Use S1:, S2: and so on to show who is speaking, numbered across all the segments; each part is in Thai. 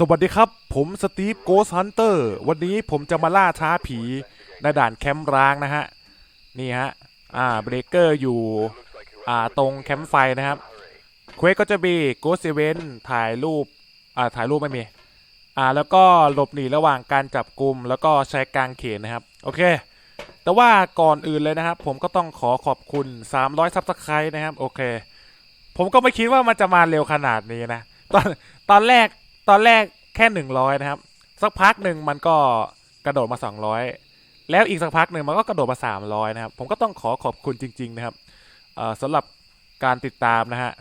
S1: สวัสดีครับ ผมสตีฟโกสฮันเตอร์วันนี้ผมจะมาล่าท้าผีในด่านแคมป์ร้างนะฮะ นี่ฮะ อ่าเบรกเกอร์อยู่ อ่าตรงแคมป์ไฟนะครับเควสก็จะมีโกสเซเวนถ่ายรูป อ่าถ่ายรูปไม่มี อ่าแล้วก็หลบหนีระหว่างการจับกลุ่มแล้วก็ใช้กางเขนนะครับ โอเค แต่ว่าก่อนอื่นเลยนะครับ ผมก็ต้องขอขอบคุณ 300ซับสไครต์นะครับ โอเค ผมก็ไม่คิดว่ามันจะมาเร็วขนาดนี้นะ ตอนตอนแรก ตอนแรกแค่หนึ่งร้อยนะครับ สักพักหนึ่งมันก็กระโดดมาสองร้อยแล้วอีกสักพักหนึ่งมันก็กระโดดมาสามร้อยนะครับ ผมก็ต้องขอขอบคุณจริง ๆ นะครับเอ่อสำหรับการติดตามนะฮะ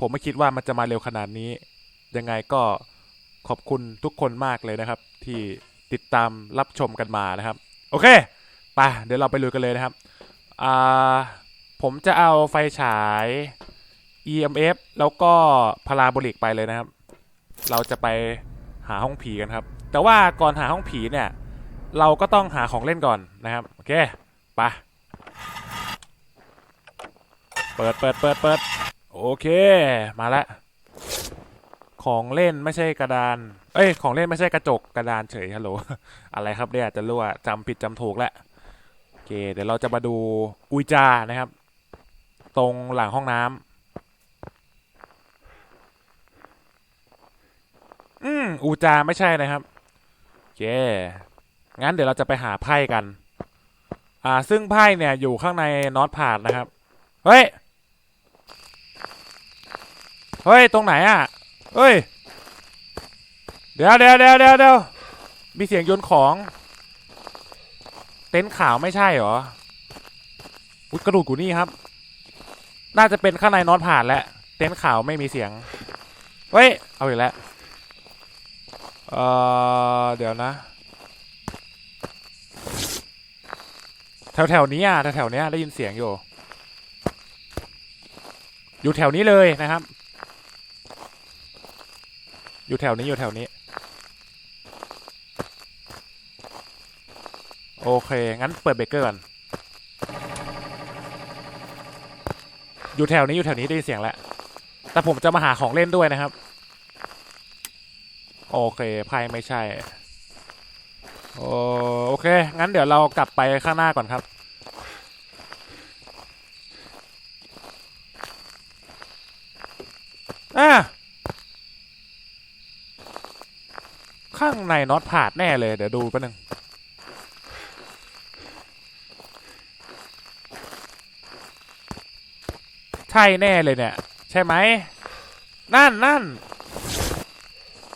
S1: ผมไม่คิดว่ามันจะมาเร็วขนาดนี้ ยังไงก็ขอบคุณทุกคนมากเลยนะครับ ที่ติดตามรับชมกันมานะครับ โอเคไปเดี๋ยวเราไปลุยกันเลยนะครับอ่าผมจะเอาไฟฉาย EMF แล้วก็พาราโบลิกไปเลยนะครับ เราจะไปหาห้องผีกันครับ แต่ว่าก่อนหาห้องผีเนี่ย เราก็ต้องหาของเล่นก่อนนะครับ โอเคไปเปิดเปิดเปิดเปิดโอเค มาล้วของเล่นไม่ใช่กระดาน เอ้ย ของเล่นไม่ใช่กระจกกระดานเฉยฮัลโหล อะไรครับเนี่ยจะรู้ว่าจำผิดจำถูกแหล้วโอเค เดี๋ยวเราจะมาดูอุยจานะครับ ตรงหลังห้องน้ำ อืมอูจาไม่ใช่นะครับโอเคงั้นเดี๋ยวเราจะไปหาไพ่กัน อ่า ซึ่งไพ่เนี่ยอยู่ข้างในน็อตพาดนะครับ เฮ้ย เฮ้ย ตรงไหนอะ เฮ้ย เดี๋ยวเดี๋ยวเดี๋ยวเดี๋ยวเดี๋ยวมีเสียงโยนของ เต็นท์ขาวไม่ใช่เหรอ อุ๊ยกระดูกกูนี่ครับ น่าจะเป็นข้างในน็อตผ่านแล้ว เต็นท์ขาวไม่มีเสียง เฮ้ย เอาอีกแล้ว เออเดี๋ยวนะ แถวแถวๆนี้อะแถวแถวๆนี้ได้ยินเสียงอยู่ อยู่แถวนี้เลยนะครับ อยู่แถวนี้อยู่แถวนี้ โอเค งั้นเปิดเบรกเกอร์ก่อนอยู่แถวนี้อยู่แถวนี้ได้ยินเสียงแล้วแต่ผมจะมาหาของเล่นด้วยนะครับ โอเคไพ่ไม่ใช่โอโอเค งั้นเดี๋ยวเรากลับไปข้างหน้าก่อนครับ อะข้างในน็อตผาดแน่เลย เดี๋ยวดูแป๊บนึงใช่แน่เลยเนี่ย ใช่ไหม นั่นนั่น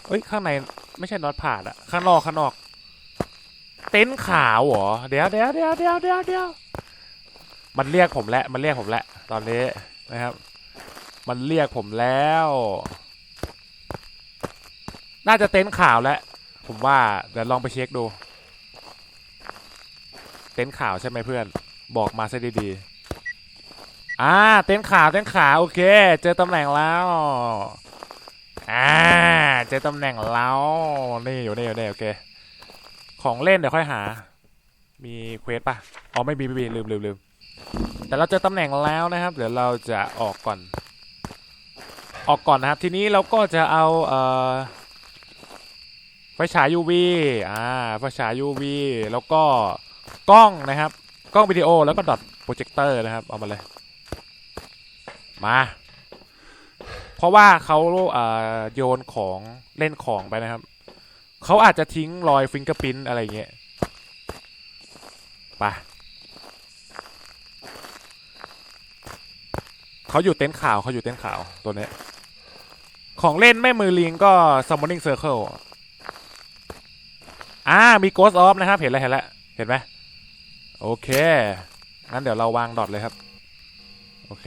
S1: เอ้ยข้างในไม่ใช่น็อตผ่านอะข้างนอกข้างนอก เต็นท์ขาวเหรอเดี๋ยวเดี๋ยวเดี๋ยวเดี๋ยวเดี๋ยวเดี๋ยวมันเรียกผมแล้วมันเรียกผมแล้วตอนนี้นะครับ มันเรียกผมแล้ว น่าจะเต็นท์ขาวแล้วผมว่าเดี๋ยวลองไปเช็คดู เต็นท์ขาวใช่ไหมเพื่อน บอกมาซะดีๆอ่าเต็นท์ขาวเต็นท์ขาวโอเค เจอตำแหน่งแล้วอ่า เจอตำแหน่งแล้วนี่อยู่นี่อยู่นี่โอเค ของเล่นเดี๋ยวค่อยหา มีเควสป่ะ อ๋อไม่มีไม่มีลืมลืมลืมแต่เราเจอตำแหน่งแล้วนะครับ เดี๋ยวเราจะออกก่อน ออกก่อนนะครับ ทีนี้เราก็จะเอาเอ่อไฟฉาย UV อ่าไฟฉาย UV แล้วก็กล้องนะครับ กล้องวิดีโอแล้วก็ดอทโปรเจคเตอร์นะครับ เอามาเลย มา เพราะว่าเขาเโยนของเล่นของไปนะครับ เขาอาจจะทิ้งรอยฟิงเกอร์พินอะไรเงี้ยไปเขาอยู่เต็นท์ขาวเขาอยู่เต็นท์ขาวตัวเนี้ยของเล่นแม่มือลิงก็ summoning circle อ่า มี ghost of นะครับ เห็นแล้ว เห็นแล้ว เห็นไหมโอเค งั้นเดี๋ยวเราวางดอทเลยครับ โอเค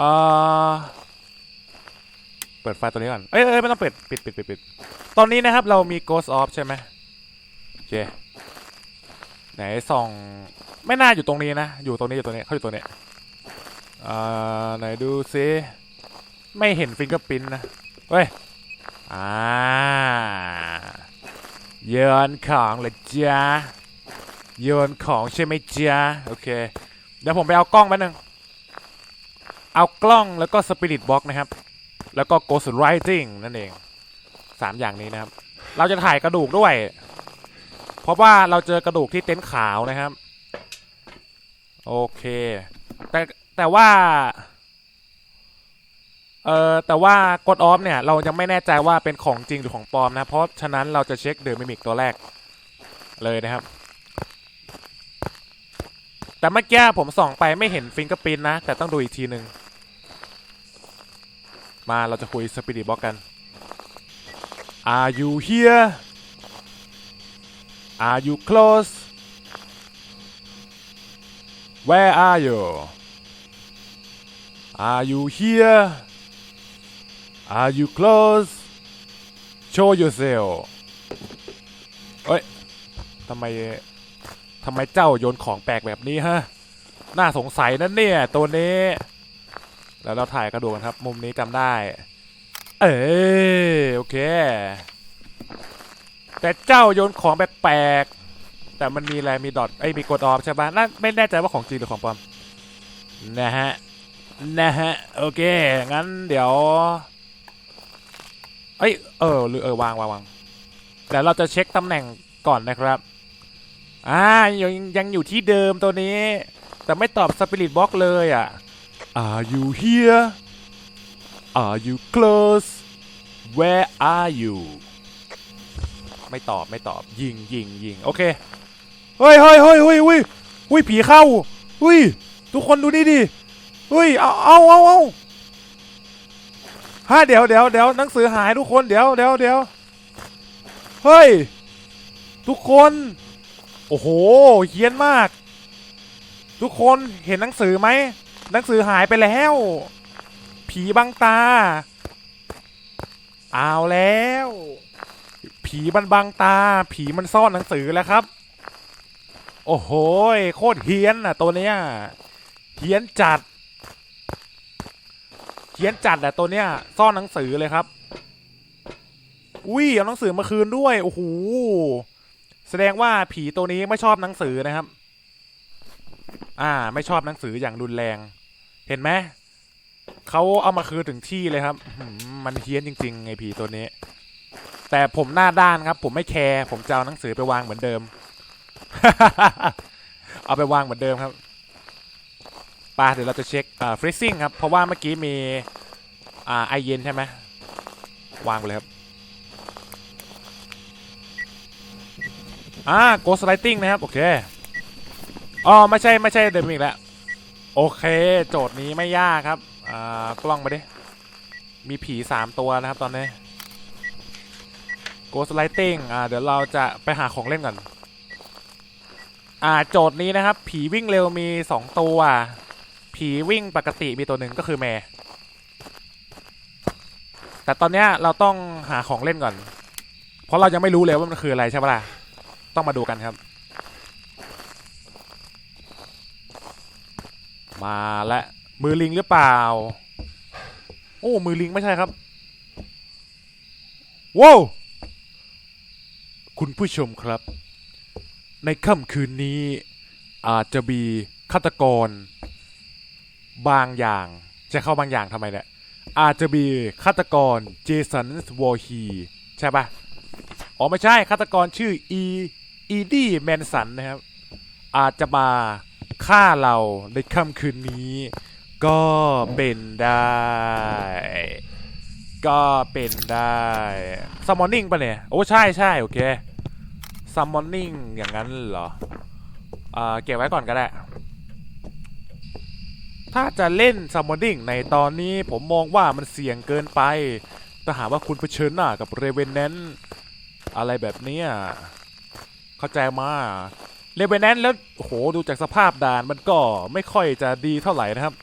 S1: อ่อเปิดไฟตัวนี้ก่อน เอ้ยเอ้ยไม่ต้องเปิดปิดปิดปิดปิดตอนนี้นะครับเรามี Ghost Off ใช่ไหมเคไหนส่องไม่น่าอยู่ตรงนี้นะ อยู่ตรงนี้อยู่ตรงนี้เขาอยู่ตรงนี้เอ่อไหนดูซิไม่เห็นฟิงเกอร์พินนะ เฮ้ย อ่าโยนของเลยจ้าโยนของใช่ไหมจ้าโอเค เดี๋ยวผมไปเอากล้องแป๊บนึง เอากล้องแล้วก็สปิริตบ็อกนะครับ แล้วก็ Ghost Writing นั่นเองสามอย่างนี้นะครับ เราจะถ่ายกระดูกด้วย เพราะว่าเราเจอกระดูกที่เต็นท์ขาวนะครับ โอเค แต่แต่ว่า เอ่อ แต่ว่ากดออฟเนี่ย เรายังไม่แน่ใจว่าเป็นของจริงหรือของปลอมนะ เพราะฉะนั้นเราจะเช็คเดอะมิมิกตัวแรกเลยนะครับ แต่เมื่อกี้ผมส่องไปไม่เห็นฟิงเกอร์ปินนะ แต่ต้องดูอีกทีหนึ่ง มาเราจะคุยสปิริตบ็อกกัน Are you here Are you close Where are you Are you here Are you close Show yourself เอ้ยทำไมทำไมเจ้าโยนของแปลกแบบนี้ฮะ น่าสงสัยนั่นเนี่ย ตัวนี้ แล้วเราถ่ายกระดูกกันครับ มุมนี้จำได้ เออโอเค แต่เจ้าโยนของแปลกๆแต่มันมีอะไรมีดอทไอ้มีกดออฟใช่ปะน่าไม่แน่ใจว่าของจริงหรือของปลอมนะฮะนะฮะโอเคงั้นเดี๋ยวเอ้ยเออหรือเออวางวางวางแต่เราจะเช็คตำแหน่งก่อนนะครับอ่ายังยังอยู่ที่เดิมตัวนี้ แต่ไม่ตอบสปิริตบล็อกเลยอะ Are you here Are you close Where are you ไม่ตอบไม่ตอบ ยิงยิงยิงโอเค เฮ้ยเฮ้ยเฮ้ยเฮ้ยเฮ้ยเฮ้ยผีเข้าเฮ้ยทุกคนดูนี่ดิเฮ้ยเอาเอาเอาเอาฮะเดี๋ยวเดี๋ยวเดี๋ยวหนังสือหายทุกคนเดี๋ยวเดี๋ยวเดี๋ยวเฮ้ย ทุกคน โอ้โหเฮี้ยนมาก ทุกคนเห็นหนังสือไหม หนังสือหายไปแล้ว ผีบังตา เอาแล้ว ผีมันบังตา ผีมันซ่อนหนังสือแล้วครับ โอ้โหโคตรเฮี้ยนอะตัวเนี้ยเฮี้ยนจัดเฮี้ยนจัดอะตัวเนี้ยซ่อนหนังสือเลยครับ อุ้ยเอาหนังสือมาคืนด้วย โอ้โห แสดงว่าผีตัวนี้ไม่ชอบหนังสือนะครับ อ่า ไม่ชอบหนังสืออย่างรุนแรง เห็นไหมเขาเอามาคืนถึงที่เลยครับมันเฮี้ยนจริงๆไงผีตัวนี้ แต่ผมหน้าด้านครับ ผมไม่แคร์ผมจะเอาหนังสือไปวางเหมือนเดิม เอาไปวางเหมือนเดิมครับป่าเดี๋ยวเราจะเช็คอ่าฟรีซิ่งครับ เพราะว่าเมื่อกี้มีอ่าไอเย็นใช่ไหมวางไปเลยครับอ่า Ghost Lighting นะครับ โอเค อ๋อไม่ใช่ไม่ใช่เดมิกแล้วโอเค โจทย์นี้ไม่ยากครับ อ่ากล้องมาดิ มีผีสามตัวนะครับตอนนี้ Ghost Lighting อ่าเดี๋ยวเราจะไปหาของเล่นก่อน อ่าโจทย์นี้นะครับ ผีวิ่งเร็วมีสองตัว ผีวิ่งปกติมีตัวหนึ่งก็คือแม่ แต่ตอนเนี้ยเราต้องหาของเล่นก่อน เพราะเรายังไม่รู้เลยว่ามันคืออะไรใช่ปะล่ะ ต้องมาดูกันครับ มาและมือลิงหรือเปล่า โอ้ มือลิงไม่ใช่ครับว้าวคุณผู้ชมครับ ในค่ำคืนนี้อาจจะมีฆาตกร บางอย่างจะเข้าบางอย่างทำไมเนี่ยอาจจะมีฆาตกรเจสันวอร์ฮีใช่ปะอ๋อไม่ใช่ฆาตกรชื่ออีอีดี้แมนสันนะครับ อาจจะมา ฆ่าเราในค่ำคืนนี้ ก็เป็นได้ ก็เป็นได้ซัมมอนนิ่งปะเนี่ย โอ้ใช่ใช่โอเคซัมมอนนิ่งอย่างนั้นเหรออ่าเก็บไว้ก่อนก็ได้ ถ้าจะเล่นซัมมอนนิ่งในตอนนี้ผมมองว่ามันเสี่ยงเกินไปถ้าหากว่าคุณเผชิญหน้ากับเรเวนแนนอะไรแบบนี้เข้าใจมา เรเวนแนนแล้วโหดูจากสภาพด่านมันก็ไม่ค่อยจะดีเท่าไหร่นะครับ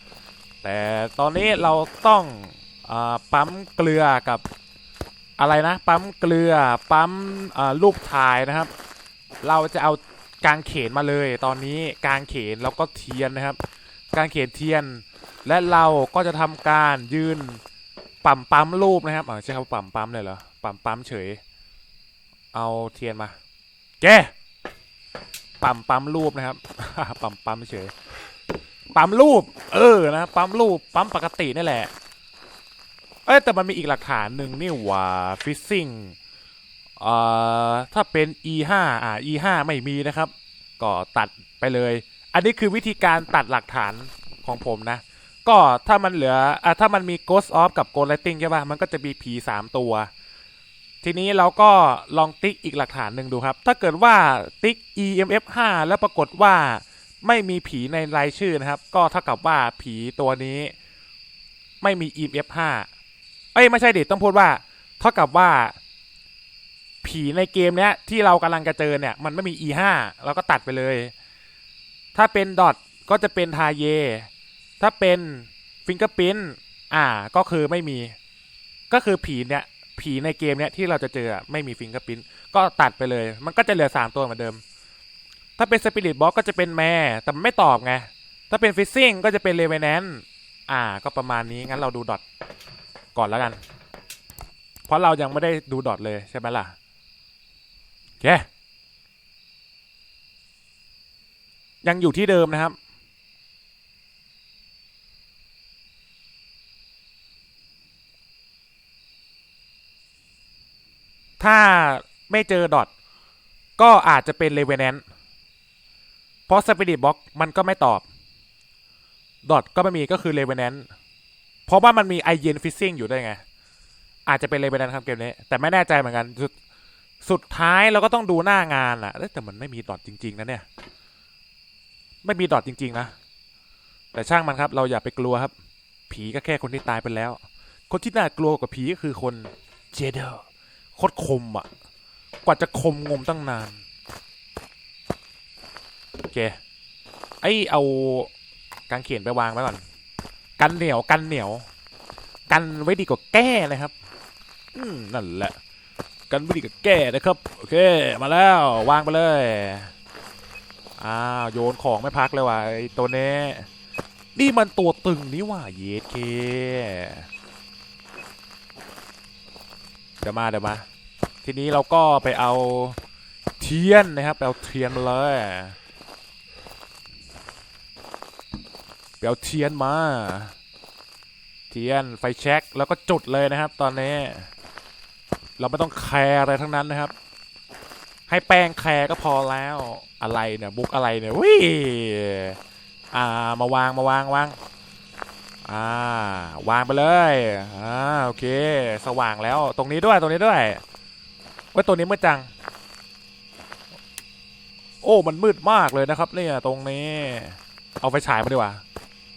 S1: แต่ตอนนี้เราต้องอปั๊มเกลือกับอะไรนะ ปั๊มเกลือปั๊มรูปถ่ายนะครับ เราจะเอากางเขนมาเลย ตอนนี้กางเขนแล้วก็เทียนนะครับ กางเขนเทียน และเราก็จะทำการยืนปั๊มปั๊มรูปนะครับใช่คำว่าปั๊มปั๊มเลยเหรอปั๊มปั๊มเฉย เอาเทียนมาแก ปั๊มปั๊มรูปนะครับปั๊มปั๊มเฉยปั๊มรูป เออนะปั๊มรูปปั๊มปกตินี่แหละ เอ้ยแต่มันมีอีกหลักฐานหนึ่งนี่ว่าฟิซซิ่งเอ่อถ้าเป็น e5 อ่า e5 ไม่มีนะครับ ก็ตัดไปเลย อันนี้คือวิธีการตัดหลักฐานของผมนะ ก็ถ้ามันเหลืออะถ้ามันมี Ghost of กับ Ghost Lighting ใช่ป่ะมันก็จะมีผีสามตัว ทีนี้เราก็ลองติ๊กอีกหลักฐานหนึ่งดูครับ ถ้าเกิดว่าติ๊ก EMF 5 แล้วปรากฏว่าไม่มีผีในรายชื่อนะครับ ก็เท่ากับว่าผีตัวนี้ ไม่มี EMF 5 เอ้ยไม่ใช่ดิต้องพูดว่า เท่ากับว่า ผีในเกมเนี้ยที่เรากำลังจะเจอเนี่ย มันไม่มี E5 เราก็ตัดไปเลย ถ้าเป็นดอทก็จะเป็นทาเย ถ้าเป็นฟิงเกอร์พินอ่าก็คือไม่มี ก็คือผีเนี่ย ผีในเกมเนี้ยที่เราจะเจอไม่มีฟิงเกอร์พินก็ตัดไปเลย มันก็จะเหลือสามตัวเหมือนเดิม ถ้าเป็นสปิริตบล็อกก็จะเป็นแม่แต่ไม่ตอบไง ถ้าเป็นฟิซซิ่งก็จะเป็นเลเวนแนนอ่า ก็ประมาณนี้งั้นเราดูดอทก่อนแล้วกัน เพราะเรายังไม่ได้ดูดอทเลยใช่ไหมล่ะโอเคยังอยู่ที่เดิมนะครับ ถ้าไม่เจอดอทก็อาจจะเป็นเลเวนแนนเพราะสปิริตบ็อกมันก็ไม่ตอบ ดอทก็ไม่มีก็คือเลเวนแนนเพราะว่ามันมีไอเย็นฟิซซิ่งอยู่ด้วยไง อาจจะเป็นเลเวนแนนครับเกมนี้ แต่ไม่แน่ใจเหมือนกันสุดสุดท้ายเราก็ต้องดูหน้างานอะเอ้ยแต่มันไม่มีดอทจริง ๆนะเนี่ย ไม่มีดอทจริง ๆ นะ แต่ช่างมันครับ เราอย่าไปกลัวครับ ผีก็แค่คนที่ตายไปแล้ว คนที่น่ากลัวกว่าผีก็คือคนเจเดอร์ ตรคมอะ กว่าจะคมงมตั้งนาน โอเค ไอเอากางเขนไปวางไว้ก่อน กันเหนียวกันเหนียว กันไว้ดีกว่าแก้นะครับ อืมนั่นแหละ กันไว้ดีกว่าแก้นะครับ โอเค มาแล้ววางไปเลย อ้าวโยนของไม่พักเลยว่ะไอตัวนี้นี่มันตัวตึงนี่ว่าเยสเคเดี๋ยวมาเดี๋ยวมา ทีนี้เราก็ไปเอาเทียนนะครับไปเอาเทียนมาเลยไปเอาเทียนมา เทียนไฟแช็กแล้วก็จุดเลยนะครับ ตอนนี้ เราไม่ต้องแคร์อะไรทั้งนั้นนะครับ ให้แป้งแคร์ก็พอแล้วอะไรเนี่ยบุกอะไรเนี่ยวิอ่ามาวางมาวางวางอ่าวางไปเลยอ่าโอเค สว่างแล้วตรงนี้ด้วยตรงนี้ด้วย ว่าตัวนี้มืดจัง โอ้ มันมืดมากเลยนะครับ เนี่ยตรงนี้ เอาไฟฉายมาดีกว่า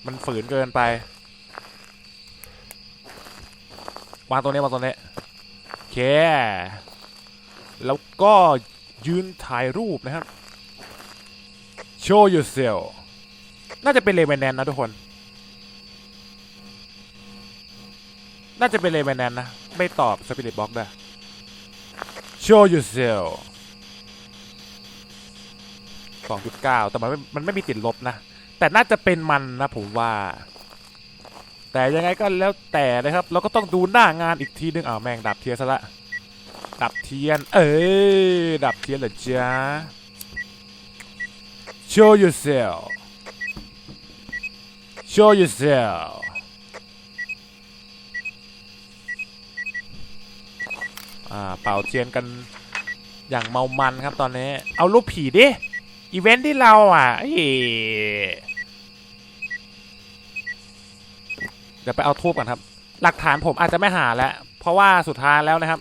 S1: มันฝืนเกินไปวางตรงนี้วางตรงนี้โอเค แล้วก็ยืนถ่ายรูปนะครับ show yourself น่าจะเป็นเลเวนแนนนะทุกคน น่าจะเป็นเลเวนแนนนะ ไม่ตอบสปิริตบ็อกด้วย show yourself 2.9 แต่มันไม่มันไม่มีติดลบนะ แต่น่าจะเป็นมันนะผมว่า แต่ยังไงก็แล้วแต่นะครับ เราก็ต้องดูหน้างานอีกทีนึงอ้าวแม่งดับเทียนซะละ ดับเทียน เอ้ยดับเทียนเหรอจ๊ะ show yourself show yourself อ่าเป่าเทียนกันอย่างเมามันครับตอนนี้ เอารูปผีดิ อีเวนท์ที่เราอะเอ้ยเดี๋ยวไปเอาทูบกันครับ หลักฐานผมอาจจะไม่หาแล้ว เพราะว่าสุดท้ายแล้วนะครับ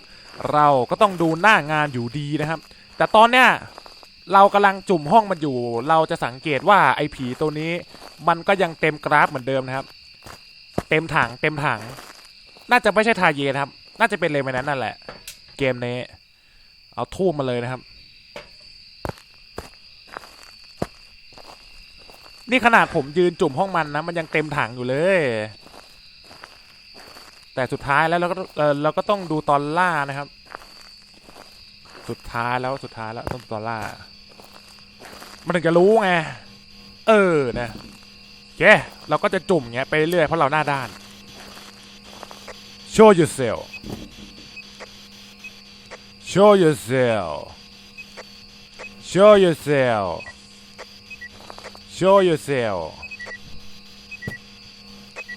S1: เราก็ต้องดูหน้างานอยู่ดีนะครับ แต่ตอนเนี้ยเรากำลังจุ่มห้องมันอยู่ เราจะสังเกตว่าไอ้ผีตัวนี้ มันก็ยังเต็มกราฟเหมือนเดิมนะครับ เต็มถังเต็มถัง น่าจะไม่ใช่ทาเยนะครับ น่าจะเป็นเลมนั้นนั่นแหละ เกมนี้ เอาทูบมาเลยนะครับ นี่ขนาดผมยืนจุ่มห้องมันนะ มันยังเต็มถังอยู่เลย แต่สุดท้ายแล้วเราก็เออเราก็ต้องดูตอนล่านะครับ สุดท้ายแล้วสุดท้ายแล้วต้องตอนล่า มันถึงจะรู้ไง เออนะโอเคเราก็จะจุ่มเงี้ยไปเรื่อยเพราะเราหน้าด้าน show yourself show yourself show yourself show yourself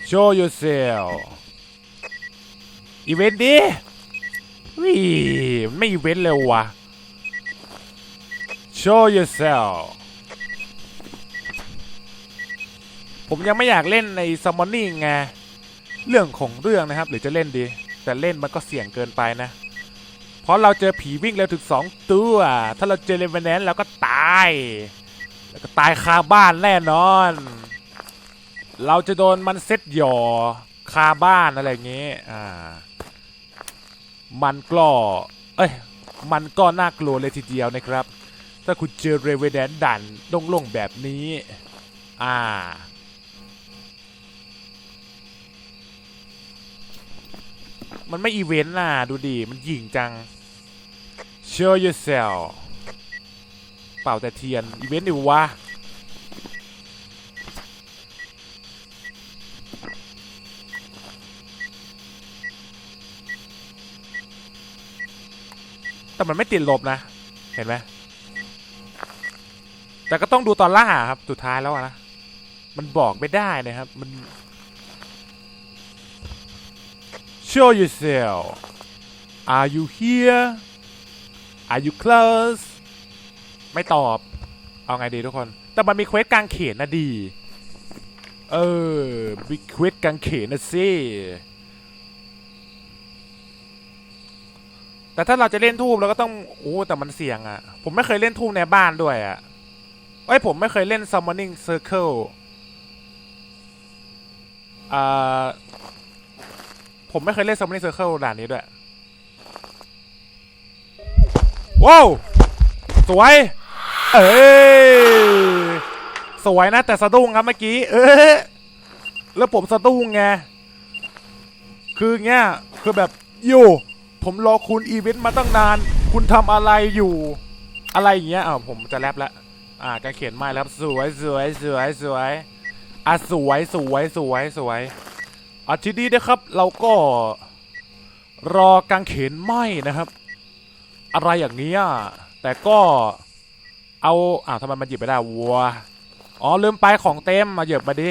S1: show yourself อีเวนต์ดิวิไม่อีเวนต์เลยวะ show yourself ผมยังไม่อยากเล่นใน summoning ไง เรื่องของเรื่องนะครับ หรือจะเล่นดี แต่เล่นมันก็เสี่ยงเกินไปนะ เพราะเราเจอผีวิ่งเร็วถึงสองตัว ถ้าเราเจอเรเวนแนนเราก็ตาย แล้วก็ตายคาบ้านแน่นอน เราจะโดนมันเซ็ตหย่อคาบ้านอะไรอย่างงี้ยอ่า มันก็เอ้ย มันก็น่ากลัวเลยทีเดียวนะครับ ถ้าคุณเจอเรเวนแนนดันโล่งๆแบบนี้ อ่า มันไม่อีเวนต์น่ะ ดูดิ มันหยิ่งจัง show yourself เป่าแต่เทียน อีเวนต์ดิวะแต่มันไม่ติดลบนะ เห็นไหม แต่ก็ต้องดูตอนล่าครับ สุดท้ายแล้วนะ มันบอกไม่ได้นะครับ มัน Show yourself Are you here Are you close ไม่ตอบ เอาไงดีทุกคน แต่มันมีเควสกลางเขนนะดี เออมีเควสกลางเขนนะสิแต่ถ้าเราจะเล่นทูบเราก็ต้องโอ้แต่มันเสี่ยงอะ่ะ ผมไม่เคยเล่นทูบในบ้านด้วยอะ่ะเอ้ยผมไม่เคยเล่น summoning circle อ่า ผมไม่เคยเล่น Summoning Circle ด่านนี้ด้วย ว้าว สวย เอ้ยสวยนะ แต่สะดุ้งครับเมื่อกี้ เออแล้วผมสะดุ้งไง คือเงี้ย คือแบบอยู่ ผมรอคุณอีเวนต์มาตั้งนาน คุณทำอะไรอยู่ อะไรอย่างเงี้ยอ่าผมจะแรปแล้ว อ่าการเขียนไม้แล้วสวยสวยสวยสวยอะสวยสวยสวยสวย อาทีนี้นะครับเราก็รอกางเขนไหมนะครับ อะไรอย่างนี้แต่ก็เอาอ้าวทำไมมันหยิบไม่ได้วัวอ๋อลืมไปของเต็มมาหยียบมาดิ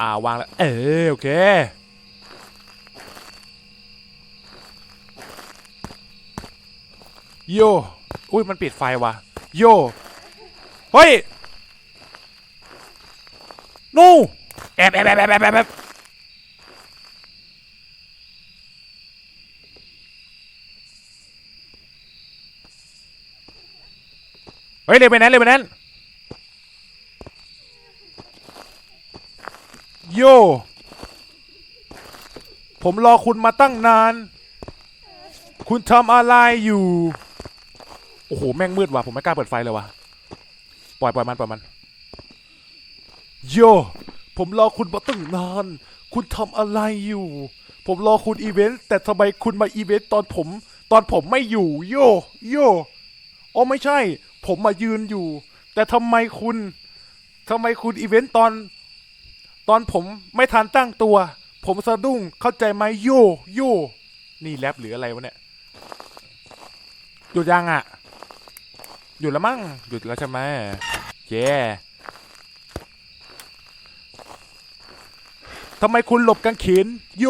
S1: อ่าวางแล้วเออโอเคโยอุ้ยมันปิดไฟว่ะโยเฮ้ยนู แอบแอบแอบแอบแอบแอบเฮ้ยเร็วไปนั้นเร็วไปนั้นโย ผมรอคุณมาตั้งนาน คุณทำอะไรอยู่ โอ้โห แม่งมืดว่ะ ผมไม่กล้าเปิดไฟเลยว่ะ ปล่อยปล่อยมัน ปล่อยมัน โย ผมรอคุณมาตั้งนาน คุณทำอะไรอยู่ ผมรอคุณอีเวนต์ แต่ทำไมคุณมาอีเวนต์ตอนผม ตอนผมไม่อยู่ โย โยอ๋อไม่ใช่ ผมมายืนอยู่ แต่ทำไมคุณทำไมคุณอีเวนต์ตอน ตอนผมไม่ทันตั้งตัว ผมสะดุ้งเข้าใจไหมโย โย นี่แรปหรืออะไรวะเนี่ยหยุดยังอะหยุดแล้วมั้งหยุดแล้วใช่ไหมเย้ ทำไมคุณหลบกางเขนโย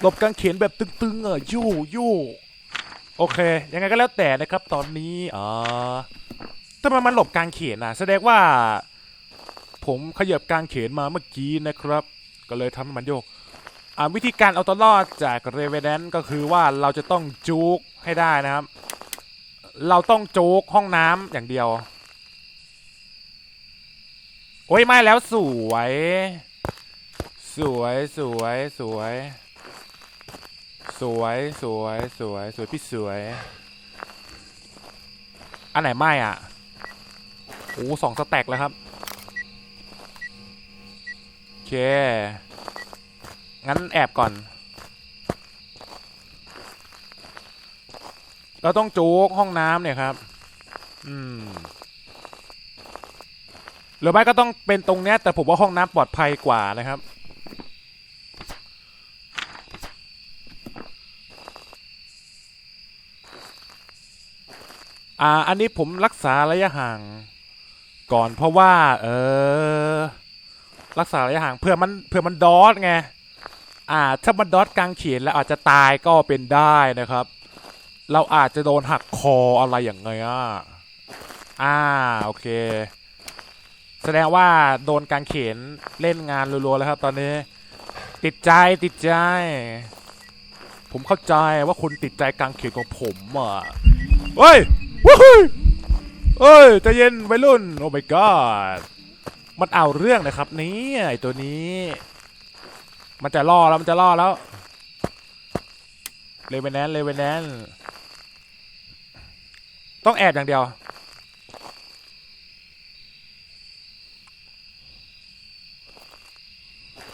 S1: หลบกางเขนแบบตึงๆเอะโยโยโอเค ยังไงก็แล้วแต่นะครับ ตอนนี้อ่าทำไมมันหลบกางเขนอะ แสดงว่า ผมขยับกางเขนมาเมื่อกี้นะครับ ก็เลยทำให้มันโยกอ่าวิธีการเอาตัวรอดจากเรเวเดนก็คือว่าเราจะต้องจุกให้ได้นะครับ เราต้องโจกห้องน้ำอย่างเดียว โอ้ยไม่แล้วสวย สวยสวยสวย สวยสวยสวยสวยพี่สวย อันไหนไม่อะโอ้สองสแต็กแล้วครับ โอเค งั้นแอบก่อน เราต้องจ๊กห้องน้ำเนี่ยครับ อืมหรือไม่ก็ต้องเป็นตรงเนี้ยแต่ผมว่าห้องน้ำปลอดภัยกว่านะครับ อ่า อันนี้ผมรักษาระยะห่าง ก่อนเพราะว่า เออ รักษาระยะห่างเพื่อมันเพื่อมันดอทไง อ่า ถ้ามันดอทกลางเขียนแล้วอาจจะตายก็เป็นได้นะครับ เราอาจจะโดนหักคออะไรอย่างเงี้ยอ่า โอเค แสดงว่าโดนกลางเขียนเล่นงานรัวๆแล้วครับ ตอนนี้ ติดใจติดใจ ผมเข้าใจว่าคุณติดใจกลางเขียนของผมอะเฮ้ย ว้ายเฮ้ยใจเย็นวัยรุ่น โอ้ my god มันเอาเรื่องนะครับนี่ไอตัวนี้ มันจะล่อแล้วมันจะล่อแล้ว เลเวนแนนเลเวนแนนต้องแอบอย่างเดียว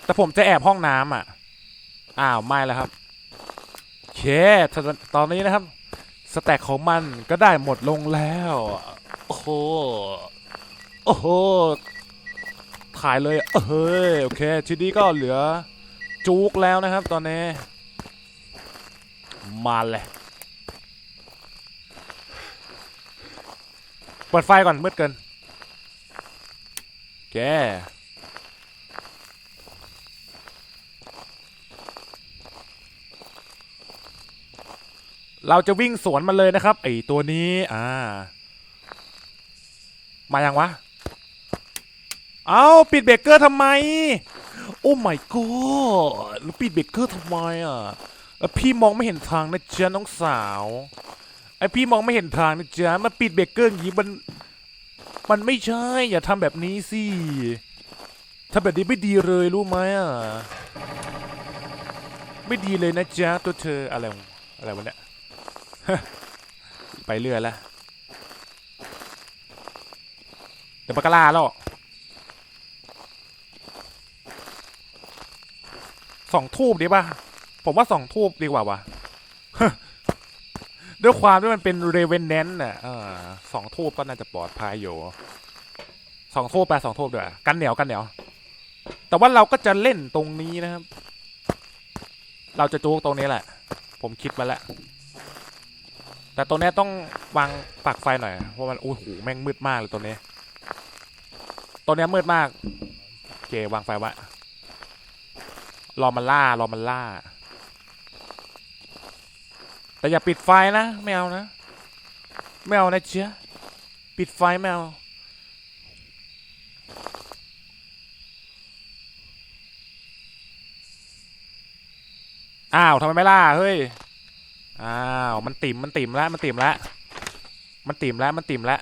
S1: แต่ผมจะแอบห้องน้ำอะ อ้าว ไม่แล้วครับ เค ตอนตอนนี้นะครับ สแต็กของมันก็ได้หมดลงแล้ว โอ้โห โอ้โห ถ่ายเลยเฮ้ย โอเค ทีนี้ก็เหลือจุกแล้วนะครับตอนนี้ มาเลยเปิดไฟก่อนมืดเกิน แก เราจะวิ่งสวนมันเลยนะครับไอตัวนี้ อ่า มายังวะ เอาปิดเบรกเกอร์ทำไม โอ้ my god แล้วปิดเบรกเกอร์ทำไมอะแล้วพี่มองไม่เห็นทางนะเจ๊ะน้องสาวไอพี่มองไม่เห็นทางนะเจ๊ะมาปิดเบรกเกอร์อย่างนี้มัน มันไม่ใช่ อย่าทำแบบนี้สิทำแบบนี้ไม่ดีเลยรู้ไหมอะไม่ดีเลยนะจ๊ะตัวเธออะไรอะไรวะเนี่ย ไปเรื่อยแล้วเดี๋ยวปากกาลาแล้วสองทูบดีป่ะ ผมว่าสองทูบดีกว่าวะด้วยความที่มันเป็นเรเวนแนนต์น่ะสองทูบก็น่าจะปลอดภัยอยู่สองทูบไปสองทูบด้วยกันเหนียวกันเหนียวแต่ว่าเราก็จะเล่นตรงนี้นะครับ เราจะจูกตรงนี้แหละ ผมคิดมาแล้ว แต่ตรงนี้ต้องวางปักไฟหน่อยเพราะมันโอ้โหแม่งมืดมากเลยตัวนี้ตัวนี้มืดมากโอเควางไฟไว้รอมันล่ารอมันล่า แต่อย่าปิดไฟนะไม่เอานะไม่เอานะเจ๊ะปิดไฟไม่เอาอ้าวทำไมไม่ล่าเฮ้ย อ้าวมันติ่มมันติ่มแล้วมันติ่มแล้วมันติ่มแล้วมันติ่มแล้ว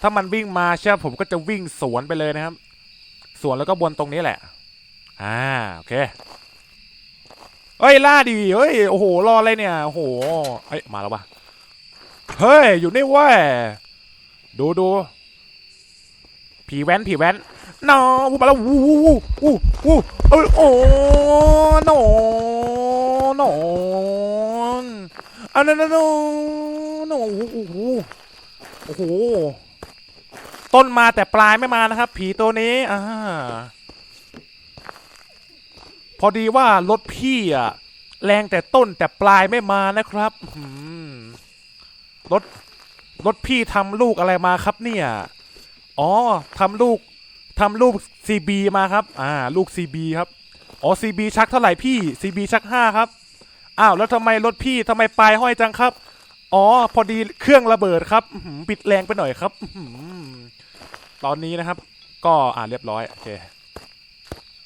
S1: ถ้ามันวิ่งมาใช่ไหมผมก็จะวิ่งสวนไปเลยนะครับ สวนแล้วก็บนตรงนี้แหละ อ่าโอเคเฮ้ยล่าดีเฮ้ยโอ้โหรออะไรเนี่ยโอ้โหเฮ้ยมาแล้ววะเฮ้ยอยู่นี่เว้ยดูดูผีแว้นผีแว้น นอวูมาแล้ววูวูวูวูเอ้ยโอ้นอนอนอันนั้นนนนโอ้โหโอ้โหต้นมาแต่ปลายไม่มานะครับ ผีตัวนี้อ่าพอดีว่ารถพี่อะแรงแต่ต้นแต่ปลายไม่มานะครับอืมรถรถพี่ทำลูกอะไรมาครับเนี่ย อ๋อทำลูก ทำลูก CB มาครับ อ่า ลูก CB ครับ อ๋อ CB ชักเท่าไหร่พี่ CB ชักห้าครับ อ้าว แล้วทำไมรถพี่ทำไมปลายห้อยจังครับ อ๋อ พอดีเครื่องระเบิดครับปิดแรงไปหน่อยครับ ตอนนี้นะครับ ก็ อ่า เรียบร้อย โอเค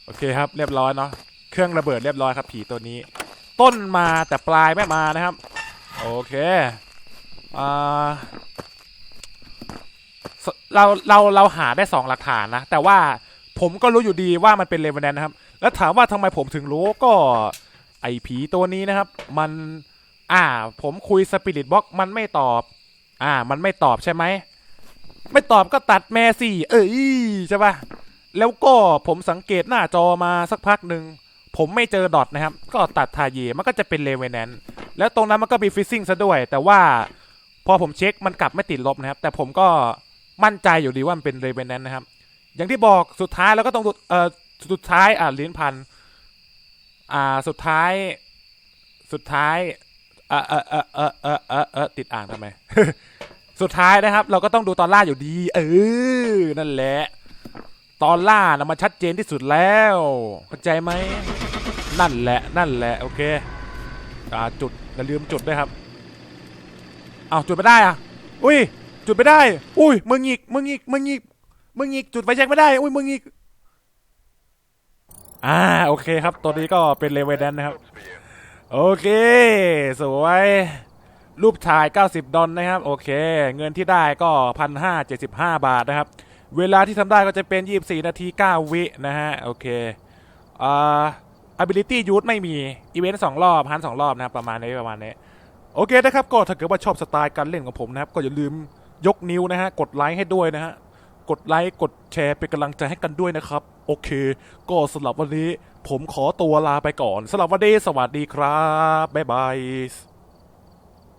S1: โอเคครับ เรียบร้อยเนาะ เครื่องระเบิดเรียบร้อยครับ ผีตัวนี้ ต้นมาแต่ปลายไม่มานะครับ โอเค อ่า เราเราเราหาได้สองหลักฐานนะ แต่ว่าผมก็รู้อยู่ดีว่ามันเป็นเลเวนแนนนะครับ แล้วถามว่าทำไมผมถึงรู้ก็ไอผีตัวนี้นะครับ มันอ่า ผมคุยสปิริตบ็อกมันไม่ตอบ อ่า มันไม่ตอบใช่ไหม ไม่ตอบก็ตัดแม่สี่ เอ้ยใช่ปะแล้วก็ผมสังเกตหน้าจอมาสักพักหนึ่ง ผมไม่เจอดอทนะครับ ก็ตัดทาเยมันก็จะเป็นเลเวนแนนแล้วตรงนั้นมันก็มีฟิซซิ่งซะด้วย แต่ว่าพอผมเช็คมันกลับไม่ติดลบนะครับ แต่ผมก็ มั่นใจอยู่ดีว่ามันเป็นเรเวนแนนนะครับ อย่างที่บอกสุดท้ายแล้วก็ต้องเอ่อสุดท้ายอ่าลิ้นพันอ่าสุดท้ายสุดท้ายเออเออเออเออเออเออเออติดอ่างทำไม สุดท้ายนะครับ เราก็ต้องดูตอนล่าอยู่ดี เออนั่นแหละ ตอนล่านะมันชัดเจนที่สุดแล้วเข้าใจไหมนั่นแหละนั่นแหละโอเคอ่าจุดอย่าลืมจุดด้วยครับเอาจุดไม่ได้อะอุ้ย จุดไม่ได้ อุ้ยมึงอีกมึงอีกมึงอีกมึงอีกจุดไฟแช็กไม่ได้ อุ้ยมึงอีกอ่าโอเคครับตัวนี้ก็เป็นเลเวลแดนนะครับ โอเค สวย รูปถ่าย 90 ดอลนะครับ โอเค เงินที่ได้ก็1,575บาทนะครับ เวลาที่ทำได้ก็จะเป็น 24 นาที 9 วินะฮะ โอเคอ่า ability use ไม่มีอีเวนต์สองรอบฮันสองรอบนะครับ ประมาณนี้ประมาณนี้ โอเคนะครับ ก็ถ้าเกิดว่าชอบสไตล์การเล่นของผมนะครับ ก็อย่าลืม ยกนิ้วนะฮะ กดไลค์ให้ด้วยนะฮะ กดไลค์กดแชร์เป็นกำลังใจให้กันด้วยนะครับ โอเค ก็สำหรับวันนี้ผมขอตัวลาไปก่อนสำหรับวันนี้สวัสดีครับ บ๊ายบาย